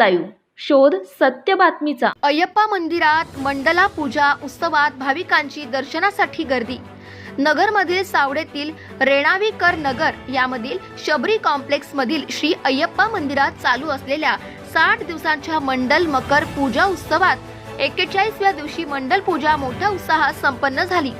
Live. शोध सत्य बातमीचा. अय्यप्पा मंदिरात मंडला पूजा उत्सवात भाविकांची दर्शनासाठी गर्दी. नगरमधील सावडेतील रेणावीकर नगर यामधील शबरी कॉम्प्लेक्स मधील श्री अय्यप्पा मंदिरात चालू असलेल्या साठ दिवसांच्या मंडल मकर पूजा उत्सवात एक्केचाळीसव्या दिवशी मंडल पूजा मोठ्या उत्साहात संपन्न झाली.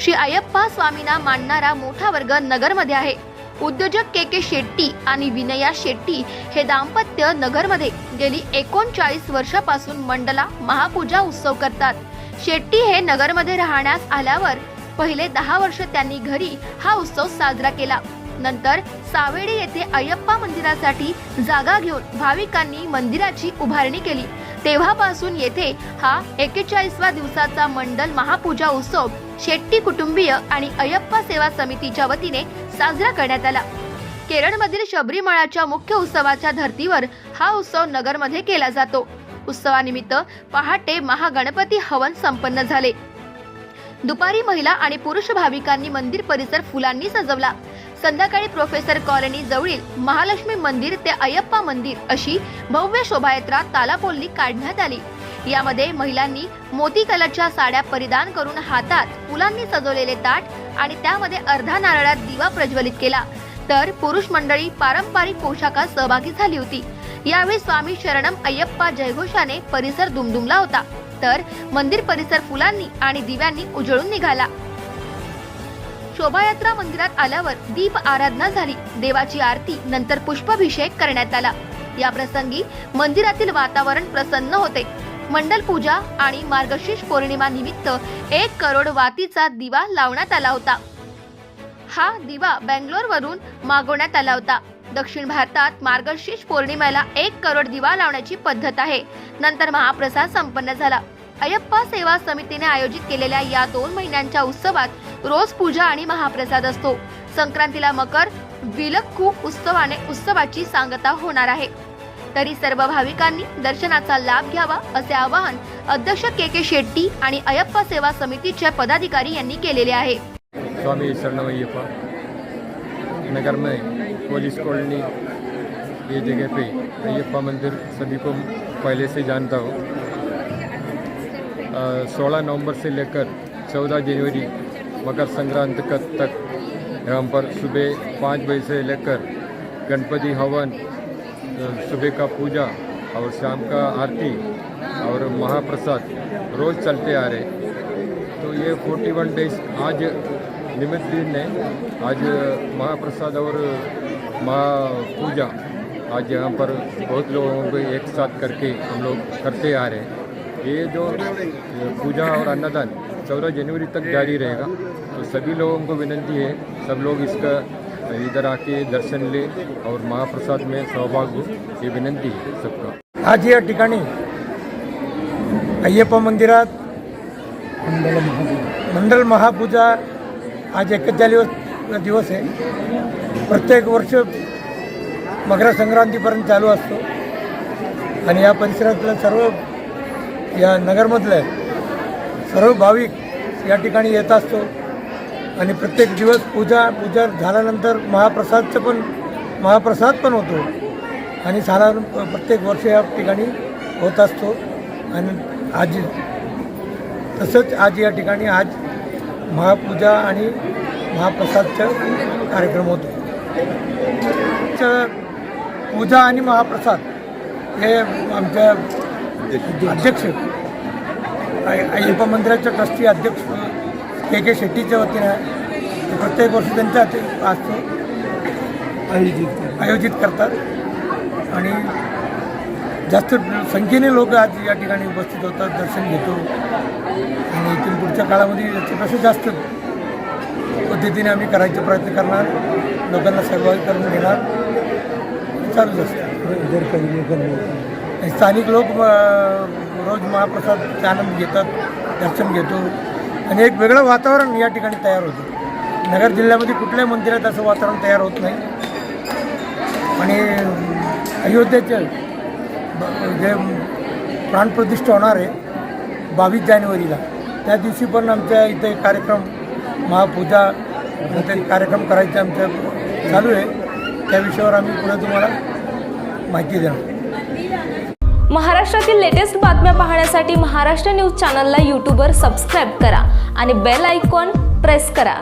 श्री अय्यप्पा स्वामींना मानणारा मोठा वर्ग नगरमध्ये आहे. उद्योजक के के शेट्टी आणि विनया शेट्टी हे दाम्पत्य नगरमध्ये गेली एकोणचाळीस वर्षापासून मंडला महापूजा उत्सव करतात. शेट्टी हे नगरमध्ये राहण्यास आल्यावर पहिले दहा वर्ष त्यांनी घरी हा उत्सव साजरा केला. नंतर सावेडी येथे अय्यप्पा मंदिरासाठी जागा घेऊन भाविकांनी मंदिराची उभारणी केली. तेव्हापासून येथे हा एकेचाळीसव्या दिवसाचा मंडल महापूजा उत्सव शेट्टी कुटुंबीय आणि अय्यप्पा सेवा समितीच्या वतीने साजरा करण्यात आला. केरळमधील शबरीमाळाच्या मुख्य उत्सवाच्या धर्तीवर हा उत्सव नगरमध्ये केला जातो. उत्सवानिमित्त पहाटे महागणपती हवन संपन्न झाले. दुपारी महिला आणि पुरुष भाविकांनी मंदिर परिसर फुलांनी सजवला. संध्याकाळी प्रोफेसर कॉलनी जवळील महालक्ष्मी मंदिर ते अय्यप्पा मंदिर अशी भव्य शोभायात्रा तालापोलनी काढण्यात आली. यामध्ये महिलांनी मोती कलरच्या साड्या परिधान करून हातात फुलांनी सजवलेले ताट आणि त्यामध्ये अर्धा नारळात दिवा प्रज्वलित केला. तर पुरुष मंडळी पारंपरिक पोशाखात सहभागी झाली होती. यावेळी स्वामी शरणम अय्यप्पा जयघोषाने परिसर दुमदुमला होता. तर मंदिर परिसर फुलांनी आणि दिव्यांनी उजळून निघाला. शोभायात्रा मंदिरात आल्यावर दीप आराधना झाली. देवाची आरती नंतर पुष्पाभिषेक करण्यात आला. या प्रसंगी मंदिरातील वातावरण प्रसन्न होते. मंडल पूजा आणि मार्गशीर्ष पौर्णिमा निमित्त एक करोड वातीचा दिवा लावण्यात आला होता. हा दिवा बँगलोर वरून मागवण्यात आला होता. दक्षिण भारतात मार्गशीर्ष पौर्णिमेला एक करोड दिवा लावण्याची पद्धत आहे. नंतर महाप्रसाद संपन्न झाला. अयप्पा सेवा समितीने आयोजित केलेल्या या दोन महिन्यांच्या उत्सवात रोज पूजा आणि महाप्रसाद असतो. संक्रांतीला मकर विलक्कू उत्सवाने उत्सवाची सांगता होणार आहे. तरी सर्व भाविकांनी दर्शनाचा लाभ घ्यावा असे आवाहन अध्यक्ष के के शेट्टी आणि अयप्पा सेवा समितीच्या पदाधिकारी यांनी केलेले आहे. स्वामी शरणमय्यप्पा नगर में पुलिस कॉलोनी ये जगह पे अयप्पा मंदिर सभी को पहले से जानता हूँ। सोलह नवंबर से लेकर चौदह जनवरी मकर संक्रांत तक यहाँ पर सुबह पाँच बजे से लेकर गणपति हवन सुबह का पूजा और शाम का आरती और महाप्रसाद रोज़ चलते आ रहे तो ये 41 डेज़ आज निमित्त दिन है। आज महाप्रसाद और महापूजा आज यहाँ पर बहुत लोगों को एक साथ करके हम लोग करते आ रहे हैं। ये जो पूजा और अन्नदान चौदह जनवरी तक जारी रहेगा तो सभी लोगों को विनंती है, सब लोग इसका इधर आके दर्शन ले और महाप्रसाद में सहभाग हो ये विनंती है सबका। आज या ठिकाणी अय्यप्पा मंदिरात मंडल महापूजा आज एकचाळीस दिवस आहे. प्रत्येक वर्ष मकर संक्रांतीपर्यंत चालू असतो. आणि या परिसरातलं सर्व या नगरमधलं सर्व भाविक या ठिकाणी येत असतो. आणि प्रत्येक दिवस पूजा पूजा झाल्यानंतर महाप्रसादचं पण महाप्रसाद पण होतो. आणि साधारण प्रत्येक वर्ष या ठिकाणी होत असतो. आणि आज तसंच आज या ठिकाणी आज महापूजा आणि महाप्रसादचा कार्यक्रम होतो. पूजा आणि महाप्रसाद हे आमच्या अध्यक्ष अय्यप्पा मंदिराच्या ट्रस्टी अध्यक्ष के के शेट्टीच्या वतीनं प्रत्येक वर्षी त्यांच्या असतो आयोजित आयोजित करतात. आणि जास्त संख्येने लोक आज या ठिकाणी उपस्थित होतात दर्शन घेतो. आणि इथून पुढच्या काळामध्ये याच्यापेक्षा जास्त पद्धतीने आम्ही करायचे प्रयत्न करणार. लोकांना सहभागी करून घेणार चालूच असतं. स्थानिक लोक रोज महाप्रसादचा आनंद घेतात दर्शन घेतो. आणि एक वेगळं वातावरण या ठिकाणी तयार होतं. नगर जिल्ह्यामध्ये कुठल्याही मंदिरात असं वातावरण तयार होत नाही. आणि अयोध्येचे जे प्राणप्रतिष्ठा होणार आहे बावीस जानेवारीला त्या दिवशी पण आमच्या इथे कार्यक्रम महापूजा नंतर कार्यक्रम करायचे आमच्या चालू आहे. त्या विषयावर आम्ही पुढे तुम्हाला माहिती देणार. महाराष्ट्रातील लेटेस्ट बातम्या पाहण्यासाठी महाराष्ट्र न्यूज चॅनलला यूट्यूबवर सबस्क्राईब करा आणि बेल आयकॉन प्रेस करा.